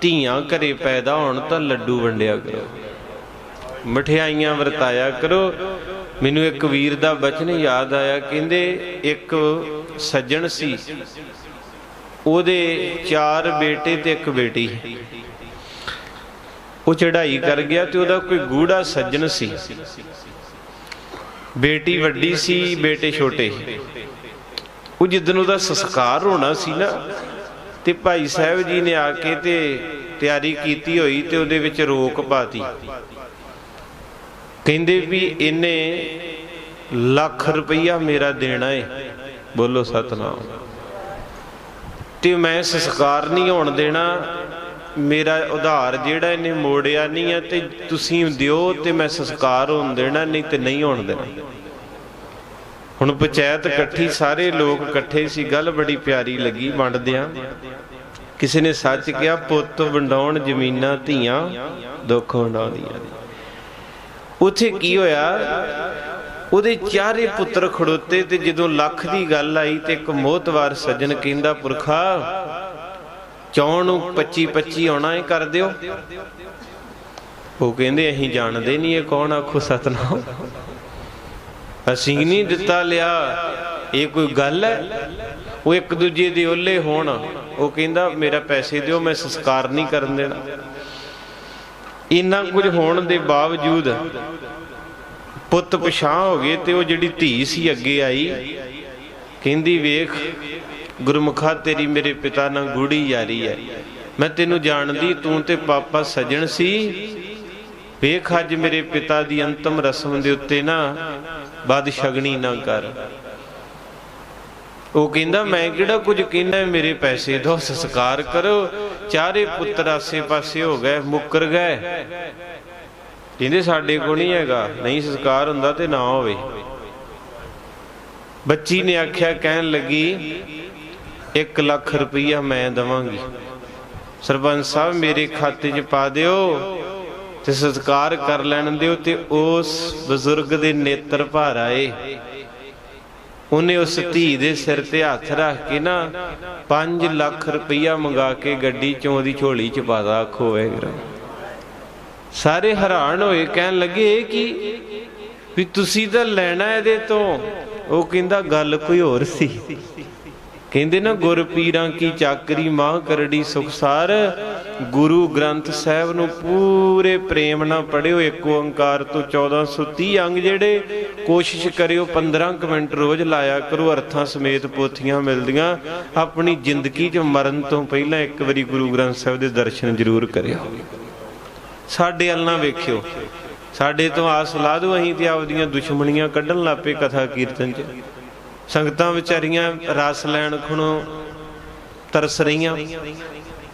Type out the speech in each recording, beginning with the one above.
ਧੀਆਂ ਘਰੇ ਪੈਦਾ ਹੋਣ ਤਾਂ ਲੱਡੂ ਵੰਡਿਆ ਕਰੋ। ਮਠਿਆਈਆਂ ਵਰਤਾਇਆ ਕਰੋ। ਮੈਨੂੰ ਇੱਕ ਵੀਰ ਦਾ ਬਚਨ ਯਾਦ ਆਇਆ, ਕਹਿੰਦੇ ਇੱਕ ਸੱਜਣ ਸੀ, ਉਹਦੇ ਚਾਰ ਬੇਟੇ ਤੇ ਇੱਕ ਬੇਟੀ। ਉਹ ਚੜਾਈ ਕਰ ਗਿਆ ਤੇ ਉਹਦਾ ਕੋਈ ਗੂੜਾ ਸੱਜਣ ਸੀ। ਬੇਟੀ ਵੱਡੀ ਸੀ, ਬੇਟੇ ਛੋਟੇ। ਉਹ ਜਿੱਦਨ ਉਹਦਾ ਸੰਸਕਾਰ ਹੋਣਾ ਸੀ ਨਾ ਤੇ ਭਾਈ ਸਾਹਿਬ ਜੀ ਨੇ ਆ ਕੇ ਤੇ ਤਿਆਰੀ ਕੀਤੀ ਹੋਈ ਤੇ ਉਹਦੇ ਵਿੱਚ ਰੋਕ ਪਾਤੀ। ਕਹਿੰਦੇ ਵੀ ਇਹਨੇ ਲੱਖ ਰੁਪਈਆ ਮੇਰਾ ਦੇਣਾ ਏ। ਬੋਲੋ ਸਤਨਾਮ। ਤੇ ਮੈਂ ਸੰਸਕਾਰ ਨਹੀਂ ਹੋਣ ਦੇਣਾ। ਮੇਰਾ ਉਧਾਰ ਜਿਹੜਾ ਇਹਨੇ ਮੋੜਿਆ ਨਹੀਂ ਆ ਤੇ ਤੁਸੀਂ ਦਿਓ ਤੇ ਮੈਂ ਸੰਸਕਾਰ ਹੋਣ ਦੇਣਾ, ਨਹੀਂ ਤੇ ਨਹੀਂ ਹੋਣ ਦੇਣਾ। ਹੁਣ ਪੰਚਾਇਤ ਇਕੱਠੀ, ਸਾਰੇ ਲੋਕ ਇਕੱਠੇ ਸੀ, ਗੱਲ ਬੜੀ ਪਿਆਰੀ ਲੱਗੀ ਵੰਡਦਿਆਂ। ਕਿਸੇ ਨੇ ਸੱਚ ਕਿਹਾ, ਪੁੱਤ ਵੰਡਾਉਣ ਜ਼ਮੀਨਾਂ, ਧੀਆਂ ਦੁੱਖ ਵੰਡਾਉਂਦੀਆਂ। ਉੱਥੇ ਕੀ ਹੋਇਆ? ਉਹਦੇ ਚਾਰੇ ਪੁੱਤਰ ਖੜੋਤੇ ਤੇ ਜਦੋਂ ਲੱਖ ਦੀ ਗੱਲ ਆਈ ਤੇ ਇੱਕ ਮੋਹਤਵਾਰ ਸੱਜਣ ਕਹਿੰਦਾ, ਪੁਰਖਾ, ਚੌਣ ਨੂੰ 25 25 ਆਉਣਾ ਹੀ ਕਰ ਦਿਓ। ਉਹ ਕਹਿੰਦੇ, ਅਸੀਂ ਜਾਣਦੇ ਨਹੀਂ ਇਹ ਕੌਣ ਆਖੋ ਸਤਨਾਮ। ਅਸੀਂ ਨਹੀਂ ਦਿੱਤਾ ਲਿਆ। ਇਹ ਕੋਈ ਗੱਲ ਹੈ? ਉਹ ਇੱਕ ਦੂਜੇ ਦੇ ਓਲੇ ਹੋਣ। ਉਹ ਕਹਿੰਦਾ, ਮੇਰਾ ਪੈਸੇ ਦਿਓ, ਮੈਂ ਸੰਸਕਾਰ ਨਹੀਂ ਕਰਨ ਦੇਣਾ। ਇੰਨਾ ਕੁਝ ਹੋਣ ਦੇ ਬਾਵਜੂਦ ਪੁੱਤ ਪਛਾਂ ਹੋ ਗਏ ਤੇ ਉਹ ਜਿਹੜੀ ਧੀ ਸੀ ਅੱਗੇ ਆਈ, ਕਹਿੰਦੀ, ਵੇਖ, ਗੁਰਮੁਖਾ ਤੇਰੀ ਮੇਰੇ ਪਿਤਾ ਨਾਲ ਗੂੜੀ ਯਾਰੀ ਹੈ। ਮੈਂ ਤੈਨੂੰ ਜਾਣਦੀ, ਤੂੰ ਤੇ ਪਾਪਾ ਸਜਣ ਸੀ ਵੇਖ ਅੱਜ ਮੇਰੇ ਪਿਤਾ ਦੀ ਅੰਤਮ ਰਸਮ ਦੇ ਉੱਤੇ ਨਾ ਬਾਦ ਸ਼ਗਣੀ ਨਾ ਕਰ। ਉਹ ਕਹਿੰਦਾ, ਮੈਂ ਕਿਹੜਾ ਕੁਝ ਕਹਿੰਦਾ ਮੇਰੇ ਪੈਸੇ ਦੋ, ਸੰਸਕਾਰ ਕਰੋ। ਚਾਰੇ ਪੁੱਤਰ ਆਸੇ ਪਾਸੇ ਹੋ ਗਏ, ਮੁੱਕਰ ਗਏ। ਕਹਿੰਦੇ, ਸਾਡੇ ਕੋਲ ਨਹੀਂ ਹੈਗਾ, ਨਹੀਂ ਸੰਸਕਾਰ ਹੁੰਦਾ ਤੇ ਨਾ ਹੋਵੇ। ਬੱਚੀ ਨੇ ਆਖਿਆ, ਕਹਿਣ ਲੱਗੀ 1 ਲੱਖ ਰੁਪਈਆ ਮੈਂ ਦਵਾਂਗੀ। ਸਰਪੰਚ ਸਾਹਿਬ, ਮੇਰੇ ਖਾਤੇ 'ਚ ਪਾ ਦਿਓ। ਤੇ ਸੰਸਕਾਰ ਕਰ ਲੈਣ ਦਿਓ ਤੇ ਉਸ ਬਜ਼ੁਰਗ ਦੇ ਨੇਤਰ ਭਰ ਆਏ। ਉਹਨੇ ਉਸ ਧੀ ਦੇ ਸਿਰ ਤੇ ਹੱਥ ਰੱਖ ਕੇ ਨਾ 5 ਲੱਖ ਰੁਪਈਆ ਮੰਗਾ ਕੇ ਗੱਡੀ ਚੋਂ ਉਹਦੀ ਝੋਲੀ 'ਚ ਪਾਦਾ ਆਖੋ ਵਾਹਿਗੁਰੂ ਸਾਰੇ ਹੈਰਾਨ ਹੋਏ, ਕਹਿਣ ਲੱਗੇ, ਇਹ ਕੀ? ਵੀ ਤੁਸੀਂ ਤਾਂ ਲੈਣਾ ਇਹਦੇ ਤੋਂ। ਉਹ ਕਹਿੰਦਾ, ਗੱਲ ਕੋਈ ਹੋਰ ਸੀ। ਕਹਿੰਦੇ ਨਾ, ਗੁਰ ਪੀਰਾਂ ਕੀ ਚਾਕਰੀ, ਮਾਂ ਕਰੜੀ ਸੁਖਸਾਰ ਗੁਰੂ ਗ੍ਰੰਥ ਸਾਹਿਬ ਨੂੰ ਪੂਰੇ ਪ੍ਰੇਮ ਨਾਲ ਪੜਿਓ ਇੱਕ ਓੰਕਾਰ ਤੋਂ 1430 ਅੰਗ ਜਿਹੜੇ, ਕੋਸ਼ਿਸ਼ ਕਰਿਓ 15 ਕੁ ਮਿੰਟ ਰੋਜ਼ ਲਾਇਆ ਕਰੋ, ਅਰਥਾਂ ਸਮੇਤ ਪੋਥੀਆਂ ਮਿਲਦੀਆਂ। ਆਪਣੀ ਜ਼ਿੰਦਗੀ 'ਚ ਮਰਨ ਤੋਂ ਪਹਿਲਾਂ ਇੱਕ ਵਾਰੀ ਗੁਰੂ ਗ੍ਰੰਥ ਸਾਹਿਬ ਦੇ ਦਰਸ਼ਨ ਜ਼ਰੂਰ ਕਰਿਓ। ਸਾਡੇ ਵੱਲ ਨਾ ਵੇਖਿਓ। ਸਾਡੇ ਤੋਂ ਆਸ ਲਾ ਦੋ ਅਸੀਂ ਤੇ ਆਪਦੀਆਂ ਦੁਸ਼ਮਣੀਆਂ ਕੱਢਣ ਲੱਪੇ ਕਥਾ ਕੀਰਤਨ 'ਚ। ਸੰਗਤਾਂ ਵਿਚਾਰੀਆਂ ਰਸ ਲੈਣ ਖਣੋ, ਤਰਸ ਰਹੀਆਂ।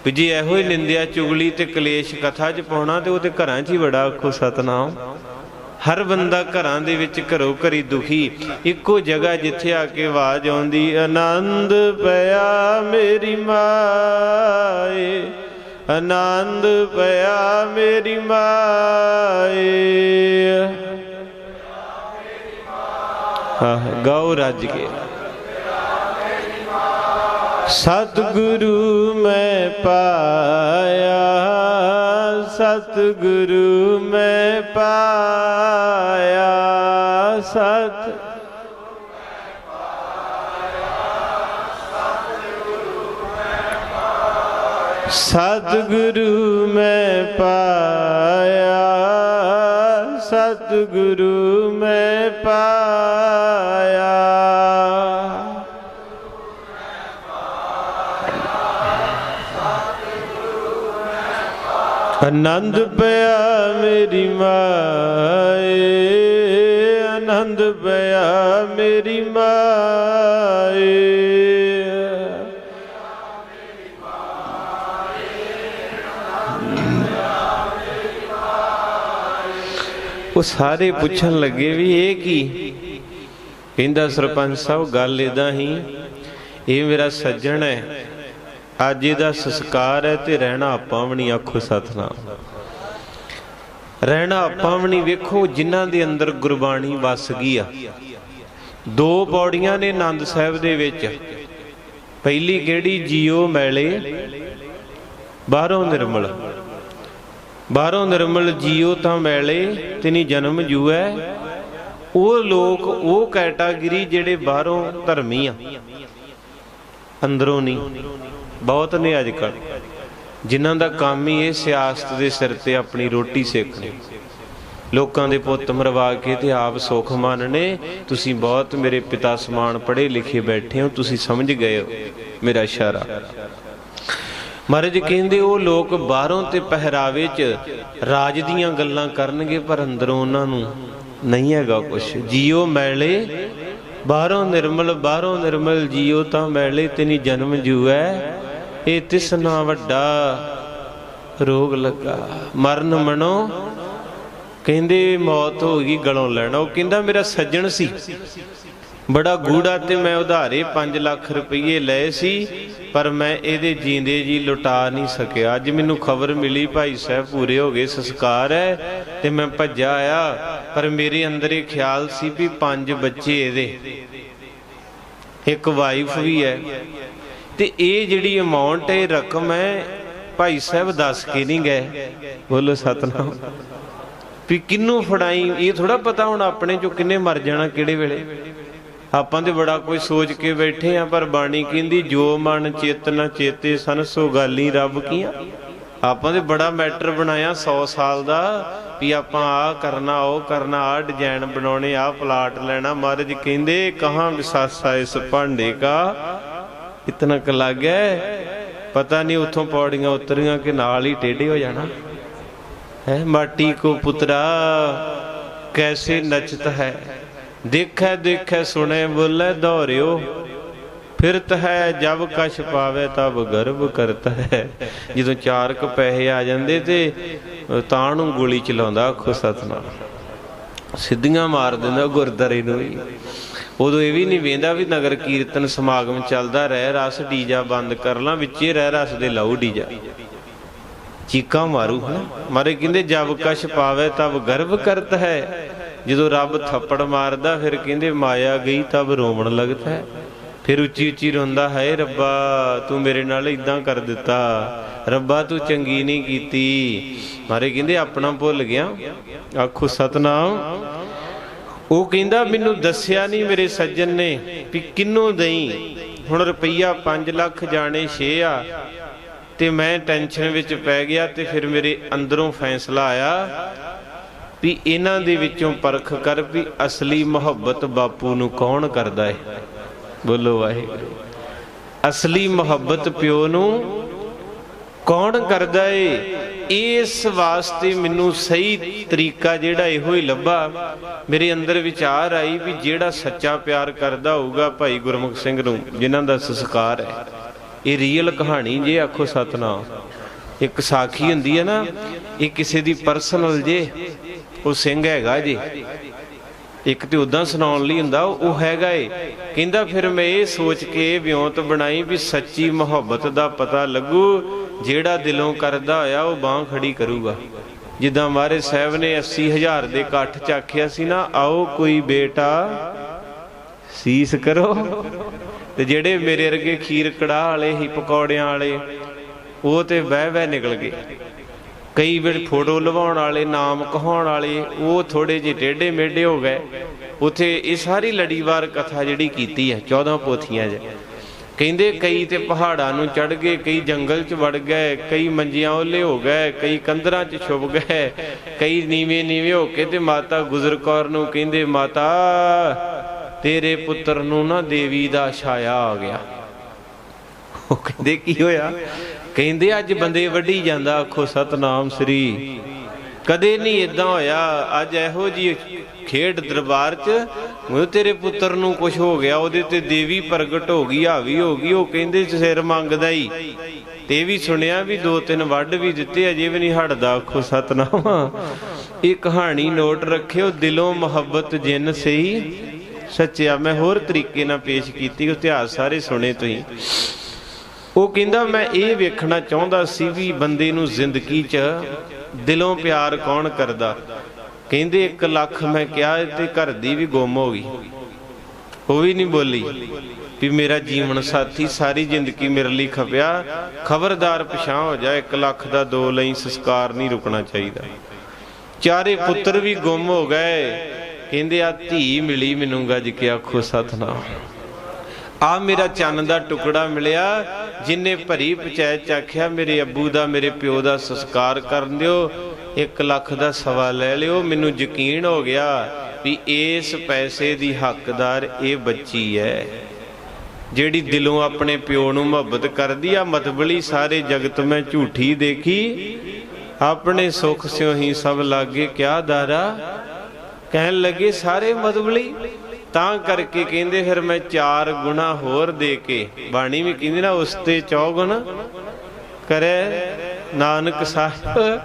ਵੀ ਜੇ ਇਹੋ ਹੀ ਨਿੰਦਿਆ ਚੁਗਲੀ ਤੇ ਕਲੇਸ਼ ਕਥਾ 'ਚ ਪਾਉਣਾ ਤੇ ਉਹ ਤੇ ਘਰਾਂ 'ਚ ਹੀ ਬੜਾ ਆਖੋ ਸਤਨਾਮ। ਹਰ ਬੰਦਾ ਘਰਾਂ ਦੇ ਵਿੱਚ ਘਰੋ ਘਰੀ ਦੁਖੀ, ਇੱਕੋ ਜਗ੍ਹਾ ਜਿੱਥੇ ਆ ਕੇ ਆਵਾਜ਼ ਆਉਂਦੀ, ਆਨੰਦ ਪਿਆ ਮੇਰੀ ਮਾਏ, ਆਨੰਦ ਪਿਆ ਮੇਰੀ ਮਾਏ। ਗਾਉ ਰੱਜ ਕੇ। ਸਤਿਗੁਰੂ ਮੈਂ ਪਾਇਆ ਸਤਿਗੁਰੂ ਮੈਂ ਪਾਇਆ ਸਤ ਸਤਿਗੁਰੂ ਮੈਂ ਪਾਇਆ ਸਤਿਗੁਰੂ ਆਨੰਦ ਪਿਆ ਮੇਰੀ ਮਾਏ, ਆਨੰਦ ਪਿਆ ਮੇਰੀ ਮਾਏ। ਉਹ ਸਾਰੇ ਪੁੱਛਣ ਲੱਗੇ ਵੀ ਇਹ ਕੀ? ਕਹਿੰਦਾ, ਸਰਪੰਚ ਸਾਹਿਬ, ਗੱਲ ਇਦਾਂ ਹੀ, ਇਹ ਮੇਰਾ ਸੱਜਣ ਹੈ। ਅੱਜ ਇਹਦਾ ਸੰਸਕਾਰ ਹੈ ਤੇ ਰਹਿਣਾ ਆਪਾਂ ਵੀ ਨਹੀਂ ਆਖੋ ਸਤਨਾਮ। ਰਹਿਣਾ ਆਪਾਂ ਵੀ ਨਹੀਂ ਵੇਖੋ ਜਿਨ੍ਹਾਂ ਦੇ ਅੰਦਰ ਗੁਰਬਾਣੀ ਵਸ ਗਈ ਆ। ਦੋ ਪੌੜੀਆਂ ਨੇ ਆਨੰਦ ਸਾਹਿਬ ਦੇ ਵਿੱਚ। ਪਹਿਲੀ ਕਿਹੜੀ? ਜੀਓ ਮੈਲੇ। ਬਾਹਰੋਂ ਨਿਰਮਲ। ਬਾਹਰੋਂ ਨਿਰਮਲ ਜੀਉ ਤਾਂ ਮੈਲੇ ਤਿਨੀ ਜਨਮ ਜੂਐ। ਉਹ ਲੋਕ ਉਹ ਕੈਟਾਗਰੀ ਜਿਹੜੇ ਬਾਹਰੋਂ ਧਰਮੀ ਆ। ਅੰਦਰੋਂ ਨਹੀਂ। ਬਹੁਤ ਨੇ ਅੱਜ ਕੱਲ ਜਿਨ੍ਹਾਂ ਦਾ ਕੰਮ ਹੀ ਇਹ ਸਿਆਸਤ ਦੇ ਸਿਰ ਤੇ ਆਪਣੀ ਰੋਟੀ ਸੇਕਣੀ। ਲੋਕਾਂ ਦੇ ਪੁੱਤ ਮਰਵਾ ਕੇ ਤੇ ਆਪ ਸੁਖ ਮੰਨਣੇ। ਤੁਸੀਂ ਬਹੁਤ ਮੇਰੇ ਪਿਤਾ ਸਮਾਨ ਪੜ੍ਹੇ ਲਿਖੇ ਬੈਠੇ ਹੋ, ਤੁਸੀਂ ਸਮਝ ਗਏ ਹੋ ਮੇਰਾ ਇਸ਼ਾਰਾ। ਮਹਾਰਾਜ ਕਹਿੰਦੇ ਉਹ ਲੋਕ ਬਾਹਰੋਂ ਤੇ ਪਹਿਰਾਵੇ 'ਚ ਰਾਜ ਦੀਆਂ ਗੱਲਾਂ ਕਰਨਗੇ, ਪਰ ਅੰਦਰੋਂ ਉਹਨਾਂ ਨੂੰ ਨਹੀਂ ਹੈਗਾ ਕੁਝ ਜੀਓ ਮੈਲੇ, ਬਾਹਰੋਂ ਨਿਰਮਲ ਬਾਹਰੋਂ ਨਿਰਮਲ ਜੀਓ ਤਾਂ ਮੈਲੇ ਤੇਨੀ ਜਨਮ ਜੂਐ। ਇਹ ਤਿਸਨਾ ਵੱਡਾ ਰੋਗ ਲੱਗਾ। ਮਰਨ ਮਨੋ ਕਹਿੰਦੇ ਮੌਤ ਹੋ ਗਈ, ਗਲੋਂ ਲੈਣਾ। ਉਹ ਕਹਿੰਦਾ ਮੇਰਾ ਸੱਜਣ ਸੀ। ਬੜਾ ਗੂੜਾ ਤੇ ਮੈਂ ਉਧਾਰੇ 5 ਲੱਖ ਰੁਪਏ ਲਏ ਸੀ, ਪਰ ਮੈਂ ਇਹਦੇ ਜੀਂਦੇ ਜੀ ਲੁਟਾ ਨਹੀਂ ਸਕਿਆ। ਅੱਜ ਮੈਨੂੰ ਖਬਰ ਮਿਲੀ, ਭਾਈ ਸਾਹਿਬ ਪੂਰੇ ਹੋ ਗਏ, ਸੰਸਕਾਰ ਹੈ ਤੇ ਮੈਂ ਭੱਜਿਆ ਆਇਆ, ਪਰ ਮੇਰੇ ਅੰਦਰ ਇਹ ਖਿਆਲ ਸੀ ਵੀ ਪੰਜ ਬੱਚੇ ਇਹਦੇ। ਇੱਕ ਵਾਈਫ ਵੀ ਹੈ। ਤੇ ਇਹ ਜਿਹੜੀ ਅਮਾਉਂਟ ਹੈ ਰਕਮ ਹੈ, ਭਾਈ ਸਾਹਿਬ ਦੱਸ ਕੇ ਨਹੀਂ ਗਏ। ਬੋਲੋ ਸਤਨਾਮ। ਵੀ ਕਿੰਨੂੰ ਫੜਾਈ? ਇਹ ਥੋੜਾ ਪਤਾ ਹੁਣ ਆਪਣੇ ਚੋਂ ਕਿੰਨੇ ਮਰ ਜਾਣਾ, ਕਿਹੜੇ ਵੇਲੇ। ਆਪਾਂ ਤੇ ਬੜਾ ਕੋਈ ਸੋਚ ਕੇ ਬੈਠੇ ਆ, ਪਰ ਬਾਣੀ ਕਹਿੰਦੀ, ਜੋ ਮਨ ਚੇਤਨਾ ਚੇਤੇ ਸਨ, ਸੋ ਗਾਲੀ ਰੱਬ ਕੀਆਂ। ਆਪਾਂ ਤੇ ਬੜਾ ਮੈਟਰ ਬਣਾਇਆ 100 ਸਾਲ ਦਾ, ਵੀ ਆਪਾਂ ਆ ਕਰਨਾ, ਉਹ ਕਰਨਾ ਆ ਡਿਜ਼ਾਈਨ ਬਣਾਉਣੇ ਆ ਪਲਾਟ ਲੈਣਾ। ਮਹਾਰਾਜ ਕਹਿੰਦੇ, ਕਹਾਂ ਵਿਸਾਸਾ ਇਸ ਭਾਂਡੇ ਕਾ ਇਤਨਾ ਕ ਲੱਗਿਆ ਪਤਾ ਨਹੀਂ ਉੱਥੋਂ ਪੌੜੀਆਂ ਉਤਰੀਆਂ ਕਿ ਨਾਲ ਹੀ ਟੇਢੇ ਹੋ ਜਾਣਾ। ਹੈ, ਮਾਟੀ ਕੋ ਪੁੱਤਰਾ, ਕੈਸੇ ਨਚਤ ਹੈ? ਦੇਖੈ ਦੇਖੈ, ਸੁਣੇ, ਬੋਲੇ, ਦੌਰਿਓ। ਫਿਰਤ ਹੈ, ਜਬ ਕਛ ਪਾਵੇ, ਤਬ ਗਰਭ ਕਰਤ ਹੈ। ਜਦੋਂ ਚਾਰ ਕ ਪੈਸੇ ਆ ਜਾਂਦੇ ਤੇ ਤਾਂ ਨੂੰ ਗੋਲੀ ਚਲਾਉਂਦਾ ਆਖੋ ਸਤਨਾਮ। ਸਿੱਧੀਆਂ ਮਾਰ ਦਿੰਦਾ ਗੁਰਦਾਰੇ ਨੂੰ ਵੀ। ਉਦੋਂ ਇਹ ਵੀ ਨਹੀਂ ਵੇਂਦਾ ਵੀ ਨਗਰ ਕੀਰਤਨ ਸਮਾਗਮ ਚੱਲਦਾ ਰਹਿ, ਰਸ ਡੀਜਾ ਬੰਦ ਕਰ ਲਾਂ, ਵਿੱਚੇ ਰਹਿ ਰਸ ਦੇ ਲਾਉ ਡੀਜਾ। ਚੀਕਾਂ ਮਾਰੂ ਹੈ ਮਾਰੇ ਕਹਿੰਦੇ, ਜਬ ਕਛ ਪਾਵੇ ਤਬ ਗਰਭ ਕਰਤ ਹੈ। ਜਦੋਂ ਰੱਬ ਥੱਪੜ ਮਾਰਦਾ, ਫਿਰ ਕਹਿੰਦੇ, ਮਾਇਆ ਗਈ ਤਬ ਰੋਵਣ ਲੱਗਦਾ ਹੈ। ਫਿਰ ਉੱਚੀ ਉੱਚੀ ਰੋਂਦਾ ਹੈ ਰੱਬਾ, ਤੂੰ ਮੇਰੇ ਨਾਲ ਇਦਾਂ ਕਰ ਦਿੱਤਾ। ਰੱਬਾ, ਤੂੰ ਚੰਗੀ ਨਹੀਂ ਕੀਤੀ। ਮਾਰੇ ਕਹਿੰਦੇ, ਆਪਣਾ ਭੁੱਲ ਗਿਆ। ਆਖੋ, ਸਤਨਾਮ। ਉਹ ਕਹਿੰਦਾ, ਮੈਨੂੰ ਦੱਸਿਆ ਨਹੀਂ ਮੇਰੇ ਸੱਜਣ ਨੇ ਵੀ ਕਿੰਨੂੰ ਦਈ। ਹੁਣ ਰੁਪਈਆ 5 ਲੱਖ ਜਾਣੇ 6 ਆ ਤੇ ਮੈਂ ਟੈਨਸ਼ਨ ਵਿੱਚ ਪੈ ਗਿਆ ਤੇ ਫਿਰ ਮੇਰੇ ਅੰਦਰੋਂ ਫੈਸਲਾ ਆਇਆ ਵੀ ਇਹਨਾਂ ਦੇ ਵਿੱਚੋਂ ਪਰਖ ਕਰ ਵੀ ਅਸਲੀ ਮੁਹੱਬਤ ਬਾਪੂ ਨੂੰ ਕੌਣ ਕਰਦਾ ਹੈ ਬੋਲੋ ਵਾਹਿਗੁਰੂ। ਅਸਲੀ ਮੁਹੱਬਤ ਪਿਓ ਨੂੰ ਕੌਣ ਕਰਦਾ ਏ? ਇਸ ਵਾਸਤੇ ਮੈਨੂੰ ਸਹੀ ਤਰੀਕਾ ਜਿਹੜਾ ਇਹੋ ਹੀ ਲੱਭਾ। ਮੇਰੇ ਅੰਦਰ ਵਿਚਾਰ ਆਈ ਵੀ ਜਿਹੜਾ ਸੱਚਾ ਪਿਆਰ ਕਰਦਾ ਹੋਊਗਾ ਭਾਈ ਗੁਰਮੁਖ ਸਿੰਘ ਨੂੰ, ਜਿਨ੍ਹਾਂ ਦਾ ਸੰਸਕਾਰ ਹੈ। ਇਹ ਰੀਅਲ ਕਹਾਣੀ ਜੇ ਆਖੋ ਸਤਨਾਮ। ਇੱਕ ਸਾਖੀ ਹੁੰਦੀ ਹੈ ਨਾ, ਇਹ ਕਿਸੇ ਦੀ ਪਰਸਨਲ ਜੇ, ਉਹ ਸਿੰਘ ਹੈਗਾ ਜੀ। ਇੱਕ ਤੇ ਉਦਾਂ ਸੁਣਾਉਣ ਲਈ ਹੁੰਦਾ, ਉਹ ਹੈਗਾ ਏ। ਕਹਿੰਦਾ, ਫਿਰ ਮੈਂ ਇਹ ਸੋਚ ਕੇ ਵਿਉਂਤ ਬਣਾਈ ਵੀ ਸੱਚੀ ਮੁਹੱਬਤ ਦਾ ਪਤਾ ਲੱਗੂ, ਜਿਹੜਾ ਦਿਲੋਂ ਕਰਦਾ ਹੋਇਆ ਉਹ ਬਾਹ ਖੜੀ ਕਰੂਗਾ। ਜਿੱਦਾਂ ਮਾਰੇ ਸਾਹਿਬ ਨੇ 80000 ਦੇ ਇਕੱਠ ਚ ਆਖਿਆ ਸੀ ਨਾ, ਆਓ ਕੋਈ ਬੇਟਾ ਸੀਸ ਕਰੋ। ਤੇ ਜਿਹੜੇ ਮੇਰੇ ਵਰਗੇ ਖੀਰ ਕੜਾਹ ਵਾਲੇ ਹੀ ਪਕੌੜਿਆਂ ਵਾਲੇ, ਉਹ ਤੇ ਵਹਿ ਵਹਿ ਨਿਕਲ ਗਏ। ਕਈ ਵਾਰ ਫੋਟੋ ਲਵਾਉਣ ਵਾਲੇ, ਨਾਮ ਕਹਾਉਣ ਵਾਲੇ, ਉਹ ਥੋੜੇ ਜਿਹੇ ਟੇਢੇ ਮੇਢੇ ਹੋ ਗਏ। ਉਥੇ ਇਹ ਸਾਰੀ ਲੜੀਵਾਰ ਕਥਾ ਜਿਹੜੀ ਕੀਤੀ ਹੈ 14 ਪੋਥੀਆਂ 'ਚ। ਕਹਿੰਦੇ ਕਈ ਤੇ ਪਹਾੜਾਂ ਨੂੰ ਚੜ ਗਏ, ਕਈ ਜੰਗਲ 'ਚ ਵੜ ਗਏ, ਕਈ ਮੰਜੀਆਂ ਓਲੇ ਹੋ ਗਏ, ਕਈ ਕੰਧਰਾਂ 'ਚ ਛੁਪ ਗਏ, ਕਈ ਨੀਵੇਂ ਨੀਵੇਂ ਹੋ ਕੇ ਤੇ ਮਾਤਾ ਗੁਜ਼ਰ ਕੌਰ ਨੂੰ ਕਹਿੰਦੇ, ਮਾਤਾ, ਤੇਰੇ ਪੁੱਤਰ ਨੂੰ ਨਾ ਦੇਵੀ ਦਾ ਛਾਇਆ ਆ ਗਿਆ। ਉਹ ਕਹਿੰਦੇ, ਕੀ ਹੋਇਆ? ਕਹਿੰਦੇ ਅੱਜ ਬੰਦੇ ਵੱਢੀ ਜਾਂਦਾ, ਆਖੋ, ਸਤਨਾਮ ਸ੍ਰੀ। ਕਦੇ ਨਹੀਂ ਇਦਾਂ ਹੋਇਆ, ਅੱਜ ਇਹੋ ਜੀ ਖੇਡ ਦਰਬਾਰ 'ਚ ਉਹ ਤੇਰੇ ਪੁੱਤਰ ਨੂੰ ਕੁਝ ਹੋ ਗਿਆ, ਉਹਦੇ ਤੇ ਦੇਵੀ ਪ੍ਰਗਟ ਹੋ ਗਈ, ਹਾਵੀ ਹੋ ਗਈ, ਉਹ ਕਹਿੰਦੇ ਸਿਰ ਮੰਗਦਾ ਹੀ ਤੇ ਵੀ ਸੁਣਿਆ ਵੀ ਦੋ ਤਿੰਨ ਵੱਢ ਵੀ ਦਿੱਤੇ, ਅਜੇ ਵੀ ਨਹੀਂ ਹਟਦਾ, ਆਖੋ, ਸਤਨਾਮ। ਇਹ ਕਹਾਣੀ ਨੋਟ ਰੱਖਿਓ, ਦਿਲੋਂ ਮੁਹੱਬਤ ਜਿੰਨ ਸਹੀ। ਸੱਚਿਆ, ਮੈਂ ਹੋਰ ਤਰੀਕੇ ਨਾਲ ਪੇਸ਼ ਕੀਤੀ ਉਹ ਇਤਿਹਾਸ ਸਾਰੇ ਸੁਣੇ ਤੁਸੀਂ। ਉਹ ਕਹਿੰਦਾ, ਮੈਂ ਇਹ ਵੇਖਣਾ ਚਾਹੁੰਦਾ ਸੀ ਵੀ ਬੰਦੇ ਨੂੰ ਜ਼ਿੰਦਗੀ 'ਚ ਦਿਲੋਂ ਪਿਆਰ ਕੌਣ ਕਰਦਾ? ਕਹਿੰਦੇ 1 ਲੱਖ ਮੈਂ ਕਿਹਾ ਤੇ ਘਰ ਦੀ ਵੀ ਗੁੰਮ ਹੋ ਗਈ। ਉਹ ਵੀ ਨਹੀਂ ਬੋਲੀ ਵੀ ਮੇਰਾ ਜੀਵਨ ਸਾਥੀ ਸਾਰੀ ਜ਼ਿੰਦਗੀ ਮੇਰੇ ਲਈ ਖਪਿਆ। ਖਬਰਦਾਰ ਪਛਾਣ ਹੋ ਜਾ 1 ਲੱਖ ਦਾ ਦੋ ਲਈ ਸੰਸਕਾਰ ਨਹੀਂ ਰੁਕਣਾ ਚਾਹੀਦਾ। ਚਾਰੇ ਪੁੱਤਰ ਵੀ ਗੁੰਮ ਹੋ ਗਏ। ਕਹਿੰਦੇ ਆ ਧੀ ਮਿਲੀ ਮੈਨੂੰ ਗੱਜ ਕੇ, ਆਖੋ ਸਤਨਾਮ। ਆ ਮੇਰਾ ਚੰਨ ਦਾ ਟੁਕੜਾ ਮਿਲਿਆ। ਜਿਨੇ ਭਰੀ ਪੰਚਾਇਤ ਚ ਆਖਿਆ, ਮੇਰੇ ਅੱਬੂ ਦਾ, ਮੇਰੇ ਪਿਓ ਦਾ ਸੰਸਕਾਰ ਕਰਨ ਦਿਓ 1 ਲੱਖ ਦਾ ਸਵਾ ਲੈ ਲਿਓ। ਮੈਨੂੰ ਯਕੀਨ ਹੋ ਗਿਆ ਵੀ ਇਸ ਪੈਸੇ ਦੀ ਹੱਕਦਾਰ ਇਹ ਬੱਚੀ ਹੈ, ਜਿਹੜੀ ਦਿਲੋਂ ਆਪਣੇ ਪਿਓ ਨੂੰ ਮੁਹੱਬਤ ਕਰਦੀ ਆ। ਮਤਬਲੀ ਸਾਰੇ ਜਗਤ ਮੈਂ ਝੂਠੀ ਦੇਖੀ। ਆਪਣੇ ਸੁਖ ਸਿਓ ਹੀ ਸਭ ਲਾਗੇ ਕਿਆ ਦਾਰਾ? ਕਹਿਣ ਲੱਗੇ, ਸਾਰੇ ਮਤਬਲੀ ਤਾਂ ਕਰਕੇ ਕਹਿੰਦੇ ਫਿਰ ਮੈਂ ਚਾਰ ਗੁਣਾ ਹੋਰ ਦੇ ਕੇ, ਬਾਣੀ ਵੀ ਕਹਿੰਦੀ ਨਾ ਉਸ ਤੇ ਚੌਗੁਣ ਕਰੇ। ਨਾਨਕ ਸਾਹਿਬ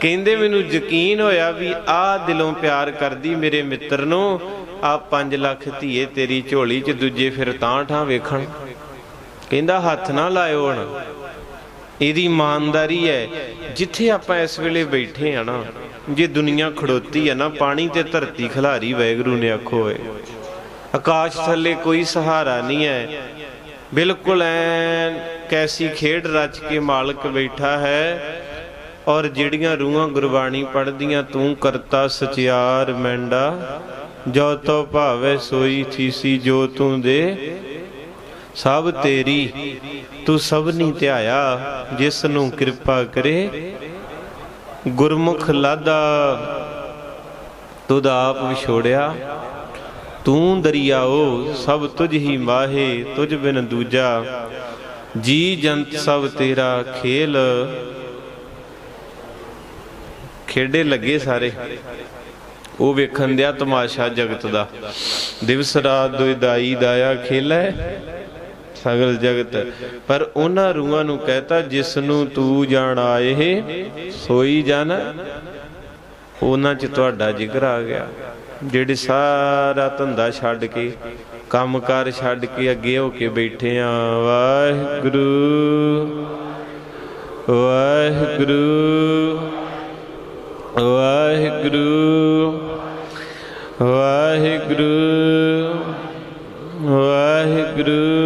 ਕਹਿੰਦੇ ਮੈਨੂੰ ਯਕੀਨ ਹੋਇਆ ਵੀ ਆ ਦਿਲੋਂ ਪਿਆਰ ਕਰਦੀ ਮੇਰੇ ਮਿੱਤਰ ਨੂੰ ਆ 5 ਲੱਖ ਧੀਏ ਤੇਰੀ ਝੋਲੀ 'ਚ ਦੂਜੇ ਫਿਰ ਤਾਂ ਠਾਂ ਵੇਖਣ। ਕਹਿੰਦਾ ਹੱਥ ਨਾ ਲਾਇਓ ਹਣ। ਇਹਦੀ ਇਮਾਨਦਾਰੀ ਹੈ, ਜਿੱਥੇ ਆਪਾਂ ਇਸ ਵੇਲੇ ਬੈਠੇ ਆ ਨਾ ਜੇ ਦੁਨੀਆ ਖੜੋਤੀ ਹੈ ਨਾ, ਪਾਣੀ ਤੇ ਧਰਤੀ ਖਿਲਾਰੀ ਵੈਗਰੂ ਨੇ ਆਖੋ ਏ। ਆਕਾਸ਼ ਥੱਲੇ ਕੋਈ ਸਹਾਰਾ ਨਹੀਂ ਹੈ। ਬਿਲਕੁਲ ਐ ਕੈਸੀ ਖੇਡ ਰਚ ਕੇ ਮਾਲਕ ਬੈਠਾ ਹੈ। ਔਰ ਜਿਹੜੀਆਂ ਰੂਹਾਂ ਗੁਰਬਾਣੀ ਪੜ੍ਹਦੀਆਂ, ਤੂੰ ਕਰਤਾ ਸਚਿਆਰ ਮੈਂਡਾ। ਜੋ ਤੋ ਭਾਵੇ ਸੋਈ ਥੀਸੀ, ਜੋ ਤੂੰ ਦੇ। ਸਭ ਤੇਰੀ, ਤੂੰ ਸਭ ਨਹੀਂ ਧਿਆਇਆ ਜਿਸ ਨੂੰ ਕਿਰਪਾ ਕਰੇ ਗੁਰਮੁਖ ਲਾਦਾ ਤੁਧ ਆਪ ਵਿਛੋੜਿਆ। ਤੂੰ ਦਰਿਆਓ, ਸਭ ਤੁਝ ਹੀ ਮਾਹੇ, ਤੁਝ ਬਿਨ ਦੂਜਾ। ਜੀ ਜੰਤ ਸਭ ਤੇਰਾ ਖੇਲ। ਖੇਡੇ ਲੱਗੇ ਸਾਰੇ। ਉਹ ਵੇਖਣ ਦਿਆ ਤਮਾਸ਼ਾ ਜਗਤ ਦਾ। ਦਿਵਸ ਰਾਤ ਦੁਇ ਦਾਈ ਦਾਇਆ ਖੇਲੇ। ਸਗਲ ਜਗਤ। ਪਰ ਉਹਨਾਂ ਰੂਹਾਂ ਨੂੰ ਕਹਤਾ ਜਿਸ ਨੂੰ ਤੂੰ ਜਾਣ ਆਏ, ਸੋਈ ਜਨ। ਉਹਨਾਂ ਚ ਤੁਹਾਡਾ ਜ਼ਿਕਰ ਆ ਗਿਆ। ਜਿਹੜੇ ਸਾਰਾ ਧੰਦਾ ਛੱਡ ਕੇ, ਕੰਮਕਾਰ ਛੱਡ ਕੇ ਅੱਗੇ ਹੋ ਕੇ ਬੈਠੇ ਆ ਵਾਹਿਗੁਰੂ ਵਾਹਿਗੁਰੂ ਵਾਹਿਗੁਰੂ ਵਾਹਿਗੁਰੂ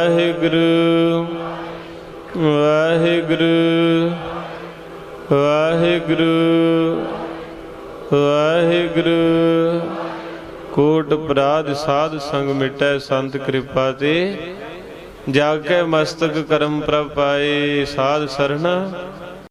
ਵਾਹਿਗੁਰੂ ਵਾਹਿਗੁਰੂ ਵਾਹਿਗੁਰੂ ਵਾਹਿਗੁਰੂ। ਕੋਟ ਅਪਰਾਧ ਸਾਧ ਸੰਗ ਮਿਟੈ ਸੰਤ ਕਿਰਪਾ ਤੇ, ਜਾਗੈ ਮਸਤਕ ਕਰਮ ਪ੍ਰਭ ਪਾਏ ਸਾਧ ਸਰਣਾ।